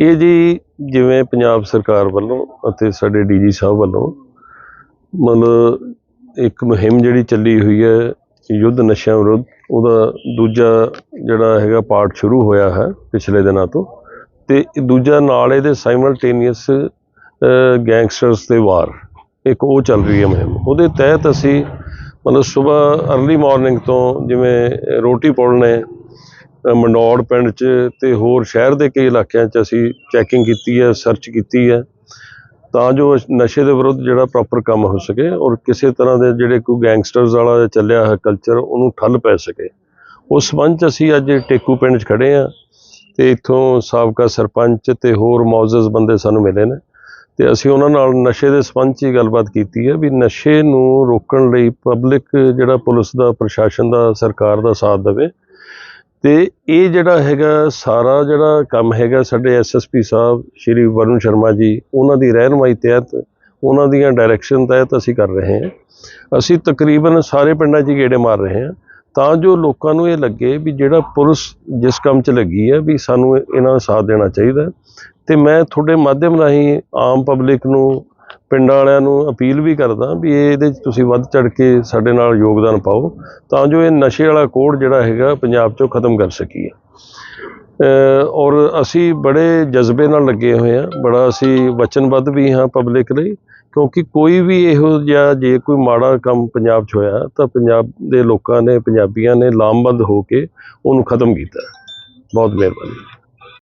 ਇਹ ਜੀ ਜਿਵੇਂ ਪੰਜਾਬ ਸਰਕਾਰ ਵੱਲੋਂ ਅਤੇ ਸਾਡੇ ਡੀਜੀ ਸਾਹਿਬ ਵੱਲੋਂ ਮਤਲਬ ਇੱਕ ਮੁਹਿੰਮ ਜਿਹੜੀ ਚੱਲੀ ਹੋਈ ਹੈ ਯੁੱਧ ਨਸ਼ਿਆਂ ਵਿਰੁੱਧ, ਉਹਦਾ ਦੂਜਾ ਜਿਹੜਾ ਹੈਗਾ ਪਾਰਟ ਸ਼ੁਰੂ ਹੋਇਆ ਹੈ ਪਿਛਲੇ ਦਿਨਾਂ ਤੋਂ ਤੇ ਦੂਜਾ ਨਾਲ ਇਹਦੇ ਸਾਈਮਲਟੇਨੀਅਸ ਗੈਂਗਸਟਰਸ ਤੇ ਵਾਰ, ਇੱਕ ਉਹ ਚੱਲ ਰਹੀ ਹੈ ਮੁਹਿੰਮ। ਉਹਦੇ ਤਹਿਤ ਅਸੀਂ ਮਤਲਬ ਸਵੇਰ ਅਰਲੀ ਮਾਰਨਿੰਗ ਤੋਂ ਜਿਵੇਂ ਰੋਟੀ ਪੁਲ ਨੇ ਅ, ਮੰਡੌੜ ਪਿੰਡ 'ਚ ਤੇ ਹੋਰ ਸ਼ਹਿਰ ਦੇ ਕਈ ਇਲਾਕਿਆਂ 'ਚ ਅਸੀਂ ਚੈਕਿੰਗ ਕੀਤੀ ਹੈ ਸਰਚ ਕੀਤੀ ਹੈ। ਤਾਂ ਜੋ ਨਸ਼ੇ ਦੇ ਵਿਰੁੱਧ ਜਿਹੜਾ ਪ੍ਰੋਪਰ ਕੰਮ ਹੋ ਸਕੇ ਔਰ ਕਿਸੇ ਤਰ੍ਹਾਂ ਦੇ ਜਿਹੜੇ ਕੋਈ ਗੈਂਗਸਟਰਸ ਵਾਲਾ ਚੱਲਿਆ ਹੈ ਕਲਚਰ ਉਹਨੂੰ ਠੱਲ ਪੈ ਸਕੇ। ਉਸ ਸੰਬੰਧ ਅਸੀਂ ਅੱਜ ਟੇਕੂ ਪਿੰਡ 'ਚ ਖੜੇ ਆ ਤੇ ਇੱਥੋਂ ਸਾਬਕਾ ਸਰਪੰਚ ਤੇ ਹੋਰ ਮੌਜੂਦ ਬੰਦੇ ਸਾਨੂੰ ਮਿਲੇ ਨੇ। ਤੇ ਅਸੀਂ ਉਹਨਾਂ ਨਾਲ ਨਸ਼ੇ ਦੇ ਸੰਬੰਧ 'ਚ ਹੀ ਗੱਲਬਾਤ ਕੀਤੀ ਹੈ ਵੀ ਨਸ਼ੇ ਨੂੰ ਰੋਕਣ ਲਈ ਪਬਲਿਕ ਜਿਹੜਾ ਪੁਲਿਸ ਦਾ ਪ੍ਰਸ਼ਾਸਨ ਦਾ ਸਰਕਾਰ ਦਾ ਸਾਥ ਦੇਵੇ। ਤੇ ਇਹ ਜਿਹੜਾ ਹੈਗਾ, ਸਾਰਾ ਜਿਹੜਾ ਕੰਮ ਹੈਗਾ ਸਾਡੇ ਐਸਐਸਪੀ ਸਾਹਿਬ, ਸ਼੍ਰੀ ਵਰੁਣ ਸ਼ਰਮਾ ਜੀ, ਉਹਨਾਂ ਦੀ ਰਹਿਨਮਾਈ ਤਹਿਤ, ਉਹਨਾਂ ਦੀਆਂ ਡਾਇਰੈਕਸ਼ਨ ਤਹਿਤ ਅਸੀਂ ਕਰ ਰਹੇ ਹਾਂ ਅਸੀਂ ਤਕਰੀਬਨ ਸਾਰੇ ਪਿੰਡਾਂ 'ਚ ਹੀ ਗੇੜੇ ਮਾਰ ਰਹੇ ਹਾਂ ਤਾਂ ਜੋ ਲੋਕਾਂ ਨੂੰ ਇਹ ਲੱਗੇ ਵੀ ਜਿਹੜਾ ਪੁਲਿਸ ਜਿਸ ਕੰਮ 'ਚ ਲੱਗੀ ਹੈ ਵੀ ਸਾਨੂੰ ਇਹਨਾਂ ਦਾ ਸਾਥ ਦੇਣਾ ਚਾਹੀਦਾ ਹੈ। ਤੇ ਮੈਂ ਤੁਹਾਡੇ ਮਾਧਿਅਮ ਰਾਹੀਂ ਆਮ ਪਬਲਿਕ ਨੂੰ ਪਿੰਡਾਂ ਵਾਲਿਆਂ ਨੂੰ ਅਪੀਲ ਵੀ ਕਰਦਾ ਵੀ ਇਹਦੇ 'ਚ ਤੁਸੀਂ ਵੱਧ ਚੜ ਕੇ ਸਾਡੇ ਨਾਲ ਯੋਗਦਾਨ ਪਾਓ ਤਾਂ ਜੋ ਇਹ ਨਸ਼ੇ ਵਾਲਾ ਕੋੜ ਜਿਹੜਾ ਹੈਗਾ ਪੰਜਾਬ 'ਚੋਂ ਖਤਮ ਕਰ ਸਕੀਏ। ਔਰ ਅਸੀਂ ਬੜੇ ਜਜ਼ਬੇ ਨਾਲ ਲੱਗੇ ਹੋਏ ਹਾਂ, ਬੜਾ ਅਸੀਂ ਵਚਨਬੱਧ ਵੀ ਹਾਂ ਪਬਲਿਕ ਲਈ, ਕਿਉਂਕਿ ਕੋਈ ਵੀ ਇਹੋ ਜਿਹਾ ਜੇ ਕੋਈ ਮਾੜਾ ਕੰਮ ਪੰਜਾਬ 'ਚ ਹੋਇਆ ਤਾਂ ਪੰਜਾਬ ਦੇ ਲੋਕਾਂ ਨੇ, ਪੰਜਾਬੀਆਂ ਨੇ ਲਾਮਬੰਦ ਹੋ ਕੇ ਉਹਨੂੰ ਖਤਮ ਕੀਤਾ। ਬਹੁਤ ਮਿਹਰਬਾਨੀ।